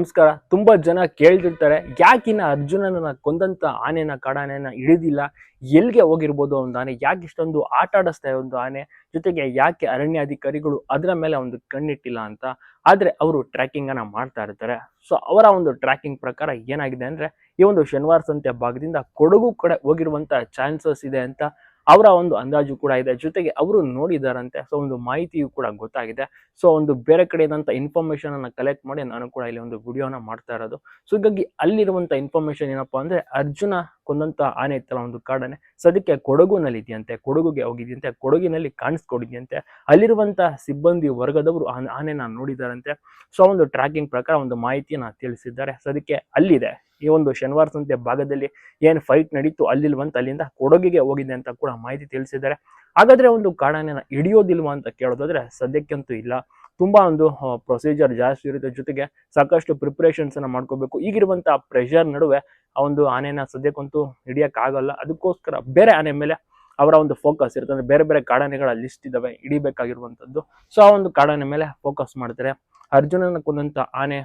ನಮಸ್ಕಾರ. ತುಂಬಾ ಜನ ಕೇಳ್ತಿರ್ತಾರೆ ಯಾಕಿನ್ನ ಅರ್ಜುನನ ಕೊಂದಂತ ಆನೆನ, ಕಾಡಾನೆನ ಹಿಡಿದಿಲ್ಲ? ಎಲ್ಲಿಗೆ ಹೋಗಿರ್ಬೋದು ಒಂದು ಆನೆ? ಯಾಕೆ ಇಷ್ಟೊಂದು ಆಟ ಆಡಿಸ್ತಾ ಒಂದು ಆನೆ? ಜೊತೆಗೆ ಯಾಕೆ ಅರಣ್ಯಾಧಿಕಾರಿಗಳು ಅದರ ಮೇಲೆ ಒಂದು ಕಣ್ಣಿಟ್ಟಿಲ್ಲ ಅಂತ? ಆದ್ರೆ ಅವರು ಟ್ರ್ಯಾಕಿಂಗ್ ಅನ್ನ ಮಾಡ್ತಾ ಇರ್ತಾರೆ. ಸೊ ಅವರ ಒಂದು ಟ್ರ್ಯಾಕಿಂಗ್ ಪ್ರಕಾರ ಏನಾಗಿದೆ ಅಂದ್ರೆ, ಈ ಒಂದು ಶನಿವಾರ ಸಂತೆ ಭಾಗದಿಂದ ಕೊಡಗು ಕಡೆ ಹೋಗಿರುವಂತ ಚಾನ್ಸಸ್ ಇದೆ ಅಂತ ಅವರ ಒಂದು ಅಂದಾಜು ಕೂಡ ಇದೆ. ಜೊತೆಗೆ ಅವರು ನೋಡಿದಾರಂತೆ, ಸೊ ಒಂದು ಮಾಹಿತಿಯು ಕೂಡ ಗೊತ್ತಾಗಿದೆ. ಸೊ ಒಂದು ಬೇರೆ ಕಡೆಯಿಂದ ಇನ್ಫಾರ್ಮೇಶನ್ ಅನ್ನ ಕಲೆಕ್ಟ್ ಮಾಡಿ ನಾನು ಕೂಡ ಇಲ್ಲಿ ಒಂದು ವಿಡಿಯೋನ ಮಾಡ್ತಾ ಇರೋದು. ಸೊ ಹೀಗಾಗಿ ಅಲ್ಲಿರುವಂತ ಇನ್ಫಾರ್ಮೇಶನ್ ಏನಪ್ಪಾ ಅಂದ್ರೆ ಅರ್ಜುನ ಕೊಂದಂತ ಆನೆ ಇತ್ತಲ್ಲ ಒಂದು ಕಾಡಾನೆ. ಸದ್ಯಕ್ಕೆ ಕೊಡಗುನಲ್ಲಿ ಇದೆಯಂತೆ ಕೊಡಗುಗೆ ಹೋಗಿದೆಯಂತೆ, ಕೊಡಗಿನಲ್ಲಿ ಕಾಣಿಸ್ಕೊಂಡಿದೆಯಂತೆ. ಅಲ್ಲಿರುವಂತ ಸಿಬ್ಬಂದಿ ವರ್ಗದವರು ಆನೆ- ಆನೆನ ನೋಡಿದಾರಂತೆ. ಸೊ ಒಂದು ಟ್ರ್ಯಾಕಿಂಗ್ ಪ್ರಕಾರ ಒಂದು ಮಾಹಿತಿಯನ್ನ ತಿಳಿಸಿದ್ದಾರೆ. ಸದ್ಯಕ್ಕೆ ಅಲ್ಲಿದೆ. ಈ ಒಂದು ಶನಿವಾರ ಸಂತೆ ಭಾಗದಲ್ಲಿ ಏನು ಫೈಟ್ ನಡೀತು, ಅಲ್ಲಿಲ್ವಂತ ಅಲ್ಲಿಂದ ಕೊಡಗಿಗೆ ಹೋಗಿದೆ ಅಂತ ಕೂಡ ಮಾಹಿತಿ ತಿಳಿಸಿದ್ದಾರೆ. ಹಾಗಾದ್ರೆ ಒಂದು ಕಾಡಾನೆನ ಹಿಡಿಯೋದಿಲ್ವಾ ಅಂತ ಕೇಳೋದಾದ್ರೆ ಸದ್ಯಕ್ಕಂತೂ ಇಲ್ಲ. ತುಂಬಾ ಒಂದು ಪ್ರೊಸೀಜರ್ ಜಾಸ್ತಿ ಇರುತ್ತೆ. ಜೊತೆಗೆ ಸಾಕಷ್ಟು ಪ್ರಿಪ್ರೇಷನ್ಸನ್ನು ಮಾಡ್ಕೋಬೇಕು. ಈಗಿರುವಂಥ ಪ್ರೆಷರ್ ನಡುವೆ ಆ ಒಂದು ಆನೆನ ಸದ್ಯಕ್ಕಂತೂ ಹಿಡಿಯಕ್ ಆಗಲ್ಲ ಅದಕ್ಕೋಸ್ಕರ ಬೇರೆ ಆನೆ ಮೇಲೆ ಅವರ ಒಂದು ಫೋಕಸ್ ಇರುತ್ತೆ. ಅಂದ್ರೆ ಬೇರೆ ಬೇರೆ ಕಾಡಾನೆಗಳ ಲಿಸ್ಟ್ ಇದ್ದಾವೆ ಹಿಡಿಬೇಕಾಗಿರುವಂತದ್ದು. ಸೊ ಆ ಒಂದು ಕಾಡಾನೆ ಮೇಲೆ ಫೋಕಸ್ ಮಾಡ್ತಾರೆ. ಅರ್ಜುನನ ಕೊಂದಂಥ ಆನೆ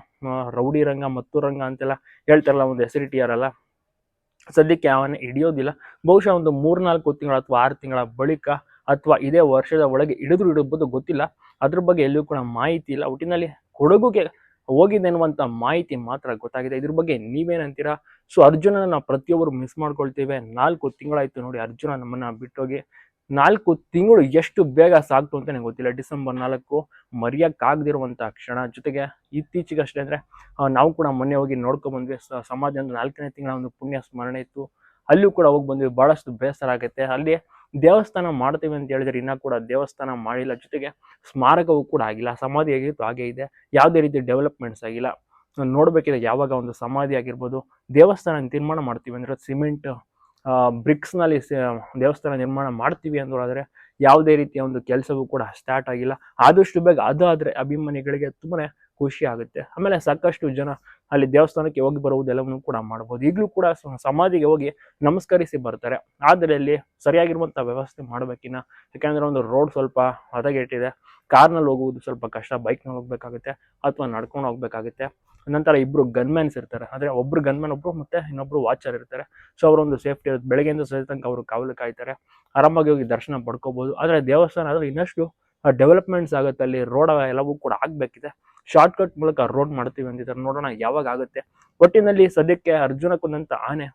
ರೌಡಿ ರಂಗ, ಮತ್ತು ರಂಗ ಅಂತೆಲ್ಲ ಹೇಳ್ತಾರಲ್ಲ ಒಂದು ಹೆಸರಿಟ್ಟಿಯಾರಲ್ಲ. ಸದ್ಯಕ್ಕೆ ಆನೆ ಹಿಡಿಯೋದಿಲ್ಲ. ಬಹುಶಃ ಒಂದು ಮೂರ್ನಾಲ್ಕು ತಿಂಗಳ ಅಥವಾ ಆರು ತಿಂಗಳ ಬಳಿಕ ಅಥವಾ ಇದೇ ವರ್ಷದ ಒಳಗೆ ಹಿಡಿದ್ರು ಇಡಬಹುದು ಗೊತ್ತಿಲ್ಲ. ಅದ್ರ ಬಗ್ಗೆ ಎಲ್ಲೂ ಕೂಡ ಮಾಹಿತಿ ಇಲ್ಲ. ಒಟ್ಟಿನಲ್ಲಿ ಕೊಡಗುಗೆ ಹೋಗಿದೆ ಅನ್ನುವಂಥ ಮಾಹಿತಿ ಮಾತ್ರ ಗೊತ್ತಾಗಿದೆ. ಇದ್ರ ಬಗ್ಗೆ ನೀವೇನಂತೀರಾ? ಸೊ ಅರ್ಜುನನ ನಾವು ಪ್ರತಿಯೊಬ್ಬರು ಮಿಸ್ ಮಾಡ್ಕೊಳ್ತೇವೆ. ನಾಲ್ಕು ತಿಂಗಳಾಯ್ತು ನೋಡಿ ಅರ್ಜುನ ನಮ್ಮನ್ನ ಬಿಟ್ಟೋಗಿ. ನಾಲ್ಕು ತಿಂಗಳು ಎಷ್ಟು ಬೇಗ ಸಾಕ್ತು ಅಂತ ನನಗೆ ಗೊತ್ತಿಲ್ಲ. ಡಿಸೆಂಬರ್ ನಾಲ್ಕು ಮರೆಯಕ್ಕಾಗದಿರುವಂಥ ಕ್ಷಣ. ಜೊತೆಗೆ ಇತ್ತೀಚೆಗಷ್ಟೇ ಅಂದ್ರೆ ನಾವು ಕೂಡ ಮೊನ್ನೆ ಹೋಗಿ ನೋಡ್ಕೊಂಡ್ಬಂದ್ವಿ ಸಮಾಜ ನಾಲ್ಕನೇ ತಿಂಗಳ ಒಂದು ಪುಣ್ಯ ಸ್ಮರಣೆ ಇತ್ತು. ಅಲ್ಲೂ ಕೂಡ ಹೋಗಿ ಬಂದ್ವಿ. ಬಹಳಷ್ಟು ಬೇಸರ ಆಗುತ್ತೆ. ಅಲ್ಲಿ ದೇವಸ್ಥಾನ ಮಾಡ್ತೀವಿ ಅಂತ ಹೇಳಿದ್ರೆ ಇನ್ನೂ ಕೂಡ ದೇವಸ್ಥಾನ ಮಾಡಿಲ್ಲ. ಜೊತೆಗೆ ಸ್ಮಾರಕವೂ ಕೂಡ ಆಗಿಲ್ಲ. ಸಮಾಧಿ ಆಗಿತ್ತು, ಹಾಗೆ ಇದೆ. ಯಾವುದೇ ರೀತಿ ಡೆವಲಪ್ಮೆಂಟ್ಸ್ ಆಗಿಲ್ಲ. ನೋಡಬೇಕಿದೆ ಯಾವಾಗ ಒಂದು ಸಮಾಧಿ ಆಗಿರ್ಬೋದು. ದೇವಸ್ಥಾನ ನಿರ್ಮಾಣ ಮಾಡ್ತೀವಿ ಅಂದರೆ ಸಿಮೆಂಟ್ ಬ್ರಿಕ್ಸ್ನಲ್ಲಿ ದೇವಸ್ಥಾನ ನಿರ್ಮಾಣ ಮಾಡ್ತೀವಿ ಅಂದ್ರಾದ್ರೆ ಯಾವುದೇ ರೀತಿಯ ಒಂದು ಕೆಲಸವೂ ಕೂಡ ಸ್ಟಾರ್ಟ್ ಆಗಿಲ್ಲ. ಆದಷ್ಟು ಬೇಗ ಅದಾದರೆ ಅಭಿಮಾನಿಗಳಿಗೆ ತುಂಬಾನೇ ಖುಷಿ ಆಗುತ್ತೆ. ಆಮೇಲೆ ಸಾಕಷ್ಟು ಜನ ಅಲ್ಲಿ ದೇವಸ್ಥಾನಕ್ಕೆ ಹೋಗಿ ಬರುವುದೆಲ್ಲವನ್ನು ಕೂಡ ಮಾಡ್ಬೋದು. ಈಗಲೂ ಕೂಡ ಸಮಾಧಿಗೆ ಹೋಗಿ ನಮಸ್ಕರಿಸಿ ಬರ್ತಾರೆ. ಆದರೆ ಅಲ್ಲಿ ಸರಿಯಾಗಿರುವಂಥ ವ್ಯವಸ್ಥೆ ಮಾಡಬೇಕಿನ್ನ, ಯಾಕೆಂದರೆ ಒಂದು ರೋಡ್ ಸ್ವಲ್ಪ ಹದಗೆಟ್ಟಿದೆ. ಕಾರ್ನಲ್ಲಿ ಹೋಗುವುದು ಸ್ವಲ್ಪ ಕಷ್ಟ ಬೈಕ್ನಲ್ಲಿ ಹೋಗ್ಬೇಕಾಗುತ್ತೆ ಅಥವಾ ನಡ್ಕೊಂಡು ಹೋಗ್ಬೇಕಾಗುತ್ತೆ. ನಂತರ ಇಬ್ಬರು ಗನ್ಮ್ಯಾನ್ಸ್ ಇರ್ತಾರೆ. ಅಂದರೆ ಒಬ್ಬರು ಗನ್ಮ್ಯಾನ್ ಒಬ್ಬರು ಮತ್ತು ಇನ್ನೊಬ್ಬರು ವಾಚರ್ ಇರ್ತಾರೆ. ಸೊ ಅವರೊಂದು ಸೇಫ್ಟಿ ಇರುತ್ತೆ. ಬೆಳಗ್ಗೆಯಿಂದ ಸರಿ ತನಕ ಅವರು ಕಾವಲು ಕಾಯ್ತಾರೆ. ಆರಾಮಾಗಿ ಹೋಗಿ ದರ್ಶನ ಪಡ್ಕೋಬೋದು. ಆದರೆ ದೇವಸ್ಥಾನ ಆದರೆ ಇನ್ನಷ್ಟು ಡೆವಲಪ್ಮೆಂಟ್ಸ್ ಆಗುತ್ತೆ ಅಲ್ಲಿ. ರೋಡ್ ಎಲ್ಲವೂ ಕೂಡ ಆಗ್ಬೇಕಿದೆ. ಶಾರ್ಟ್ ಕಟ್ ಮೂಲಕ ರೋಡ್ ಮಾಡ್ತೀವಿ ಅಂತಿದ್ದಾರೆ ನೋಡೋಣ ಯಾವಾಗ ಆಗುತ್ತೆ. ಒಟ್ಟಿನಲ್ಲಿ ಸದ್ಯಕ್ಕೆ ಅರ್ಜುನ ಕೊಂದಂತ ಆನೆ,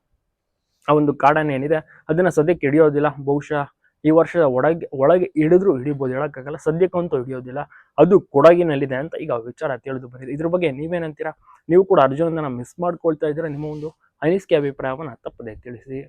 ಆ ಒಂದು ಕಾಡಾನೆ ಏನಿದೆ, ಅದನ್ನ ಸದ್ಯಕ್ಕೆ ಹಿಡಿಯೋದಿಲ್ಲ. ಬಹುಶಃ ಈ ವರ್ಷದ ಒಳಗೆ ಒಳಗೆ ಹಿಡಿದ್ರು ಹಿಡಿಬೋದು. ಹೇಳಕ್ಕಾಗಲ್ಲ. ಸದ್ಯಕ್ಕಂತೂ ಹಿಡಿಯೋದಿಲ್ಲ. ಅದು ಕೊಡಗಿನಲ್ಲಿದೆ ಅಂತ ಈಗ ವಿಚಾರ ತಿಳಿದು ಬಂದಿದೆ. ಇದ್ರ ಬಗ್ಗೆ ನೀವೇನಂತೀರಾ? ನೀವು ಕೂಡ ಅರ್ಜುನನ ಮಿಸ್ ಮಾಡ್ಕೊಳ್ತಾ ಇದ್ರೆ ನಿಮ್ಮ ಒಂದು ಅನಿಸಿಕೆ, ಅಭಿಪ್ರಾಯವನ್ನು ತಪ್ಪದೆ ತಿಳಿಸಿ.